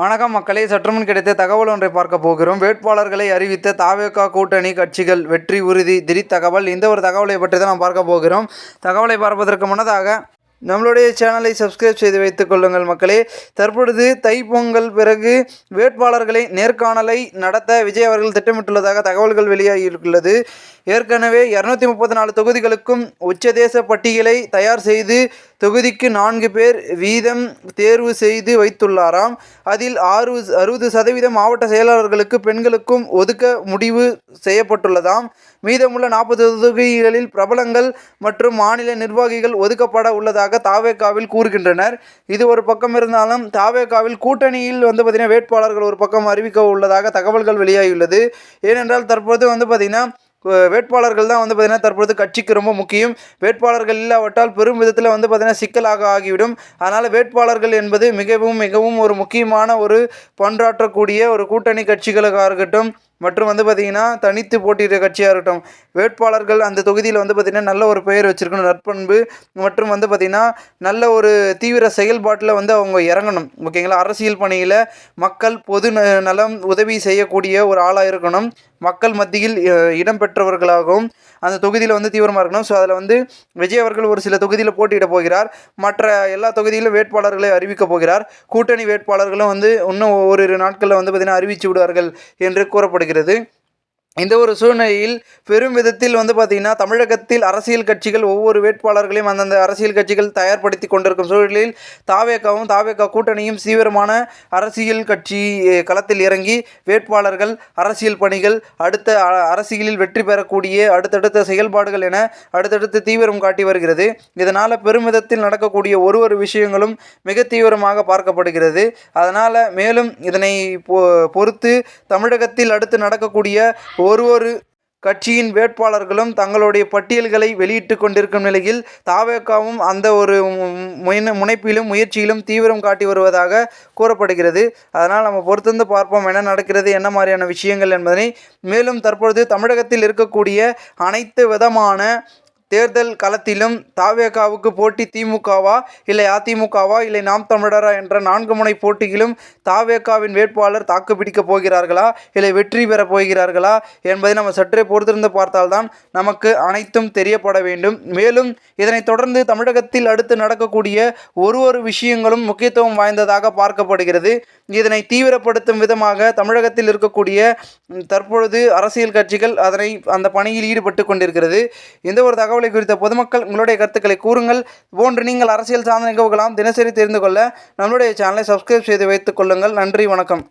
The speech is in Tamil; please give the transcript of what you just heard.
வணக்கம் மக்களே. சற்றுமுன் கிடைத்த தகவல் ஒன்றை பார்க்க போகிறோம். வேட்பாளர்களை அறிவித்த தாவேகா கூட்டணி கட்சிகள் வெற்றி உறுதி. திடீர் தகவல். இந்த ஒரு தகவலை பற்றி தான் நாம் பார்க்க போகிறோம். தகவலை பார்ப்பதற்கு முன்னதாக நம்மளுடைய சேனலை சப்ஸ்கிரைப் செய்து வைத்துக் கொள்ளுங்கள் மக்களே. தற்பொழுது தைப்பொங்கல் பிறகு வேட்பாளர்களை நேர்காணலை நடத்த விஜய் அவர்கள் திட்டமிட்டுள்ளதாக தகவல்கள் வெளியாகியுள்ளது. ஏற்கனவே இரநூத்தி முப்பத்தி நாலு தொகுதிகளுக்கும் உச்சதேச பட்டியலை தயார் செய்து தொகுதிக்கு நான்கு பேர் வீதம் தேர்வு செய்து வைத்துள்ளாராம். அதில் ஆறு அறுபது சதவீதம் மாவட்ட செயலாளர்களுக்கு பெண்களுக்கும் ஒதுக்க முடிவு செய்யப்பட்டுள்ளதாம். மீதமுள்ள நாற்பது தொகுதிகளில் பிரபலங்கள் மற்றும் மாநில நிர்வாகிகள் ஒதுக்கப்பட உள்ளதாக தாவேகாவில் கூறுகின்றனர். இது ஒரு பக்கம் இருந்தாலும் தாவேகாவில் கூட்டணியில் வந்து பார்த்திங்கன்னா வேட்பாளர்கள் ஒரு பக்கம் அறிவிக்க உள்ளதாக தகவல்கள் வெளியாகியுள்ளது. ஏனென்றால் தற்போது வந்து பார்த்திங்கன்னா வேட்பாளர்கள் தான் வந்து பார்த்திங்கன்னா தற்பொழுது கட்சிக்கு ரொம்ப முக்கியம். வேட்பாளர்கள் இல்லாவிட்டால் பெரும் விதத்தில் வந்து பார்த்திங்கன்னா சிக்கலாக ஆகிவிடும். அதனால் வேட்பாளர்கள் என்பது மிகவும் மிகவும் ஒரு முக்கியமான ஒரு பன்றாற்றக்கூடிய ஒரு கூட்டணி கட்சிகளுக்காக இருக்கட்டும் மற்றும் வந்து பார்த்திங்கன்னா தனித்து போட்டியிடுற கட்சியாக இருக்கட்டும் வேட்பாளர்கள் அந்த தொகுதியில் வந்து பார்த்திங்கன்னா நல்ல ஒரு பெயர் வச்சுருக்கணும் நற்பண்பு மற்றும் வந்து பார்த்திங்கன்னா நல்ல ஒரு தீவிர செயல்பாட்டில் வந்து அவங்க இறங்கணும். ஓகேங்களா அரசியல் பணியில் மக்கள் பொது ந- நலம் உதவி செய்யக்கூடிய ஒரு ஆளாக இருக்கணும். மக்கள் மத்தியில் இடம்பெற்றவர்களாகவும் அந்த தொகுதியில் வந்து தீவிரமாக இருக்கணும். ஸோ அதில் வந்து விஜய் அவர்கள் ஒரு சில தொகுதியில் போட்டியிட போகிறார். மற்ற எல்லா தொகுதியிலும் வேட்பாளர்களை அறிவிக்க போகிறார். கூட்டணி வேட்பாளர்களும் வந்து இன்னும் ஓரிரு நாட்களில் வந்து பார்த்திங்கன்னா அறிவித்து விடுவார்கள் என்று கூறப்படுகிறது. காணப்படுகிறது இந்த ஒரு சூழ்நிலையில் பெரும் விதத்தில் வந்து பார்த்திங்கன்னா தமிழகத்தில் அரசியல் கட்சிகள் ஒவ்வொரு வேட்பாளர்களையும் அந்தந்த அரசியல் கட்சிகள் தயார்படுத்தி கொண்டிருக்கும் சூழலில் தாவேக்காவும் தாவேக்கா கூட்டணியும் தீவிரமான அரசியல் கட்சி களத்தில் இறங்கி வேட்பாளர்கள் அரசியல் பணிகள் அடுத்த அ- அரசியலில் வெற்றி பெறக்கூடிய அடுத்தடுத்த செயல்பாடுகள் என அடுத்தடுத்து தீவிரம் காட்டி வருகிறது. இதனால் பெருமிதத்தில் நடக்கக்கூடிய ஒரு ஒரு விஷயங்களும் மிக தீவிரமாக பார்க்கப்படுகிறது. அதனால் மேலும் இதனை பொ- பொறுத்து தமிழகத்தில் அடுத்து நடக்கக்கூடிய ஒரு ஒரு கட்சியின் வேட்பாளர்களும் தங்களுடைய பட்டியல்களை வெளியிட்டு கொண்டிருக்கும் நிலையில் தாவேக்காவும் அந்த ஒரு முயன- முனைப்பிலும் முயற்சியிலும் தீவிரம் காட்டி வருவதாக கூறப்படுகிறது. அதனால் நம்ம பொறுத்திருந்து பார்ப்போம் என்ன நடக்கிறது என்ன மாதிரியான விஷயங்கள் என்பதனை. மேலும் தற்பொழுது தமிழகத்தில் இருக்கக்கூடிய அனைத்து விதமான தேர்தல் களத்திலும் தாவேகாவுக்கு போட்டி திமுகவா இல்லை அதிமுகவா இல்லை நாம் தமிழரா என்ற நான்கு முனை போட்டியிலும் தாவேகாவின் வேட்பாளர் தாக்குப்பிடிக்கப் போகிறார்களா இல்லை வெற்றி பெறப் போகிறார்களா என்பதை நம்ம சற்றே பொறுத்திருந்து பார்த்தால்தான் நமக்கு அனைத்தும் தெரியப்பட வேண்டும். மேலும் இதனைத் தொடர்ந்து தமிழகத்தில் அடுத்து நடக்கக்கூடிய ஒரு ஒரு விஷயங்களும் முக்கியத்துவம் வாய்ந்ததாக பார்க்கப்படுகிறது. இதனை தீவிரப்படுத்தும் விதமாக தமிழகத்தில் இருக்கக்கூடிய தற்பொழுது அரசியல் கட்சிகள் அதனை அந்த பணியில் ஈடுபட்டு கொண்டிருக்கிறது. எந்த ஒரு தகவலை குறித்த பொதுமக்கள் உங்களுடைய கருத்துக்களை கூறுங்கள். போன்று நீங்கள் அரசியல் சார்ந்த நிகழ்வுகளாம் தினசரி தெரிந்து கொள்ள நம்மளுடைய சேனலை சப்ஸ்கிரைப் செய்து வைத்துக் கொள்ளுங்கள். நன்றி வணக்கம்.